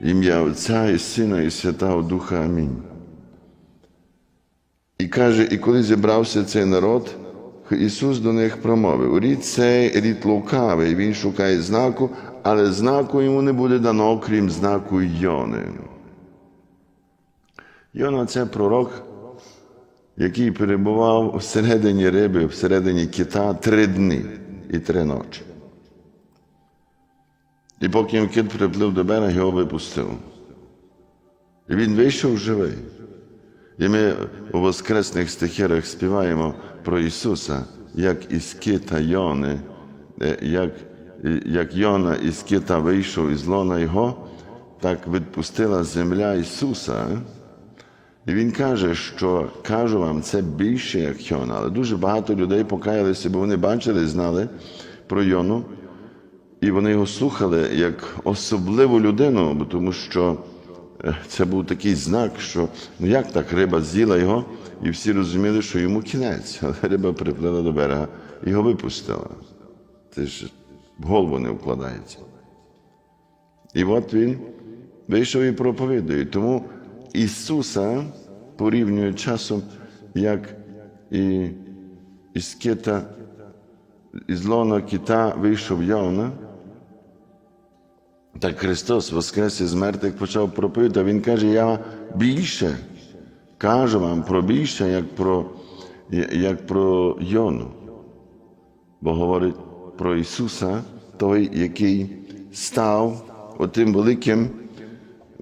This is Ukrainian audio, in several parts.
ім'я Отця і Сина, і Святого Духа. Амінь. І каже, і коли зібрався цей народ, Ісус до них промовив: рід цей рід лукавий, він шукає знаку, але знаку йому не буде дано, крім знаку Йони. Йона це пророк, який перебував всередині риби, всередині кита три дні і три ночі. І поки кит приплив до берега, його випустив. І він вийшов живий. І ми у воскресних стихірах співаємо про Ісуса, як із кита Йони, е, як, як Йона із кита вийшов із лона Його, так відпустила земля Ісуса. І Він каже, що кажу вам, це більше, як Йона. Але дуже багато людей покаялися, бо вони бачили, знали про Йону. І вони його слухали як особливу людину, тому що е, це був такий знак, що ну як так риба з'їла його, і всі розуміли, що йому кінець. Але риба приплила до берега і його випустила. Це ж в голову не вкладається. І от він вийшов і проповідує. Тому Ісуса порівнює часом, як і із кита, із лона кита вийшов Йона, так Христос воскрес із мертвих почав проповідати. Він каже, я більше кажу вам про більше, як про, як про Йону. Бо говорить про Ісуса, той, який став отим великим,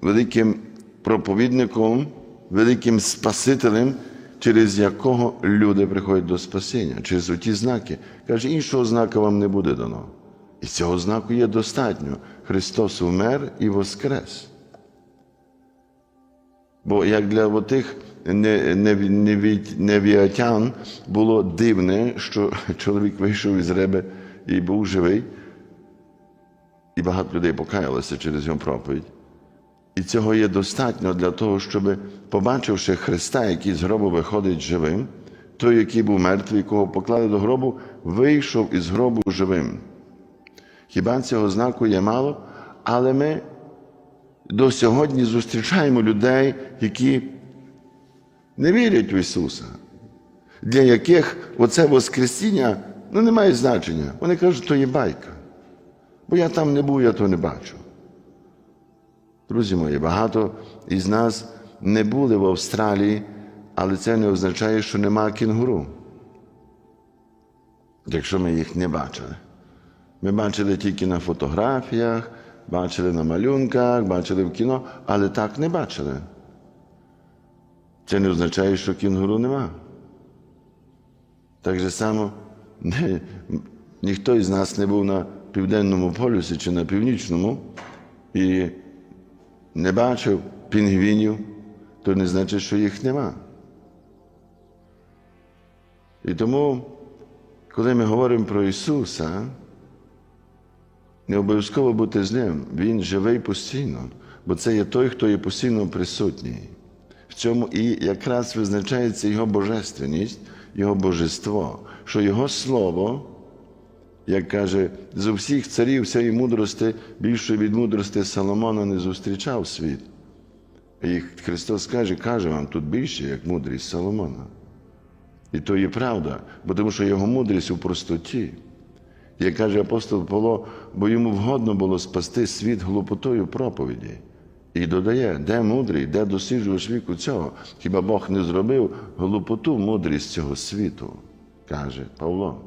великим проповідником, великим Спасителем, через якого люди приходять до спасіння, через оті знаки. Каже, іншого знака вам не буде дано. І цього знаку є достатньо. Христос умер і воскрес. Бо як для тих невіатян було дивне, що чоловік вийшов із риби і був живий, і багато людей покаялося через його проповідь. І цього є достатньо для того, щоб, побачивши Христа, який з гробу виходить живим, той, який був мертвий, якого поклали до гробу, вийшов із гробу живим. Хіба цього знаку є мало? Але ми до сьогодні зустрічаємо людей, які не вірять в Ісуса, для яких оце Воскресіння ну, не має значення. Вони кажуть, то є байка. Бо я там не був, я то не бачу. Друзі мої, багато із нас не були в Австралії, але це не означає, що нема кінгуру. Якщо ми їх не бачили. Ми бачили тільки на фотографіях, бачили на малюнках, бачили в кіно, але так не бачили. Це не означає, що кінгуру нема. Так же само не, ніхто із нас не був на південному полюсі чи на північному і не бачив пінгвінів, то не значить, що їх нема. І тому, коли ми говоримо про Ісуса, не обов'язково бути з ним. Він живий постійно, бо це є той, хто є постійно присутній. В цьому і якраз визначається Його божественність, Його божество, що Його Слово, як каже, з усіх царів всієї мудрості, більшої від мудрості Соломона не зустрічав світ. І Христос каже, каже вам тут більше, як мудрість Соломона. І то є правда, бо тому що його мудрість у простоті. Як каже апостол Павло, бо йому вгодно було спасти світ глупотою проповіді. І додає, де мудрий, де досліджувач віку цього? Хіба Бог не зробив глупоту мудрість цього світу, каже Павло.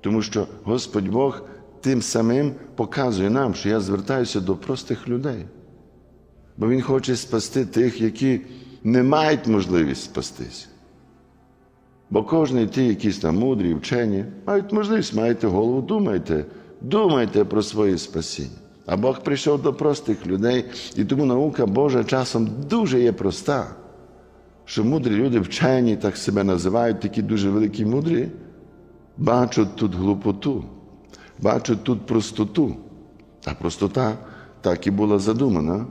Тому що Господь Бог тим самим показує нам, що я звертаюся до простих людей. Бо Він хоче спасти тих, які не мають можливість спастись. Бо кожен ті, якісь там мудрі, вчені, мають можливість, маєте голову, думайте, думайте про своє спасіння. А Бог прийшов до простих людей, і тому наука Божа часом дуже є проста, що мудрі люди, вчені, так себе називають, такі дуже великі мудрі, бачать тут глупоту, бачать тут простоту. А простота так і була задумана.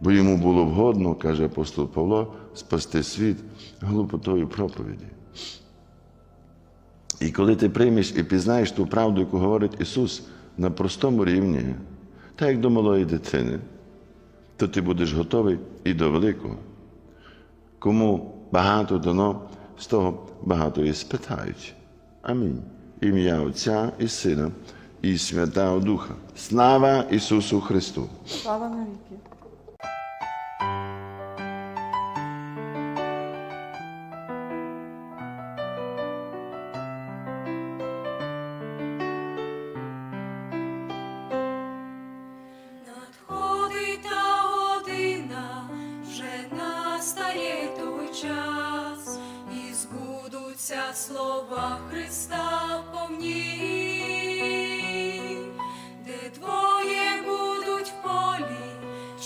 Бо йому було вгодно, каже апостол Павло, спасти світ глупотою проповіді. І коли ти приймеш і пізнаєш ту правду, яку говорить Ісус на простому рівні, так як до малої дитини, то ти будеш готовий і до великого. Кому багато дано, з того багато і спитають. Амінь. Ім'я Отця і Сина, і Святого Духа. Слава Ісусу Христу! Слава навіки. Збудуться слова Христа повні, де двоє будуть в полі,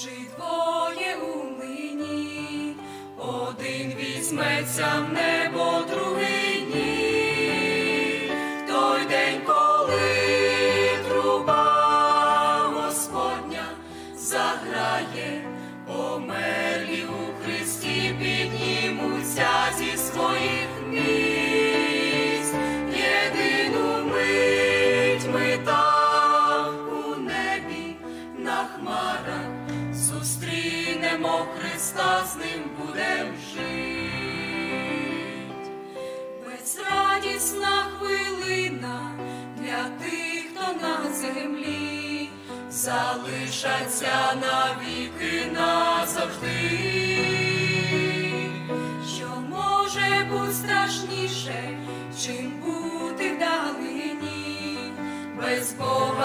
чи двоє у мені, один візьметься в небо, другий Христа, з ним будем жить. Безрадісна хвилина для тих, хто на землі залишаться навіки назавжди. Що може бути страшніше, чим бути вдалині, без Бога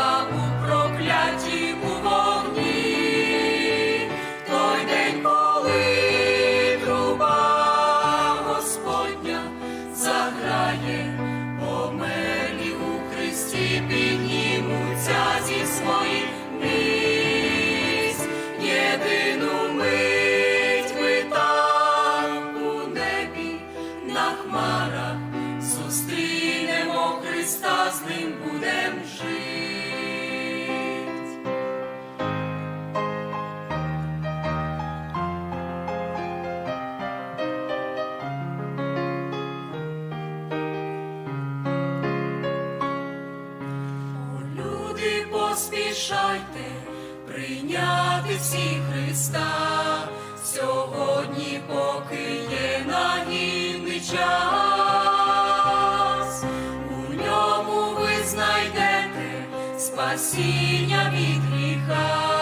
своїх поспішайте прийняти всі Христа, сьогодні, поки є нагідний час, у ньому ви знайдете спасіння від гріха,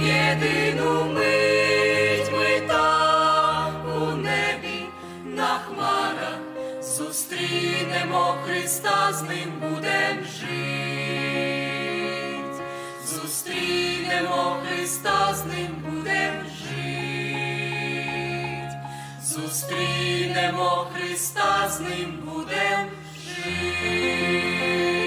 Єдину мить ми там у небі на хмарах зустрінемо Христа, з ним будем жить. Зустрінемо Христа, з ним будем жить. Зустрінемо Христа, з ним будем жить.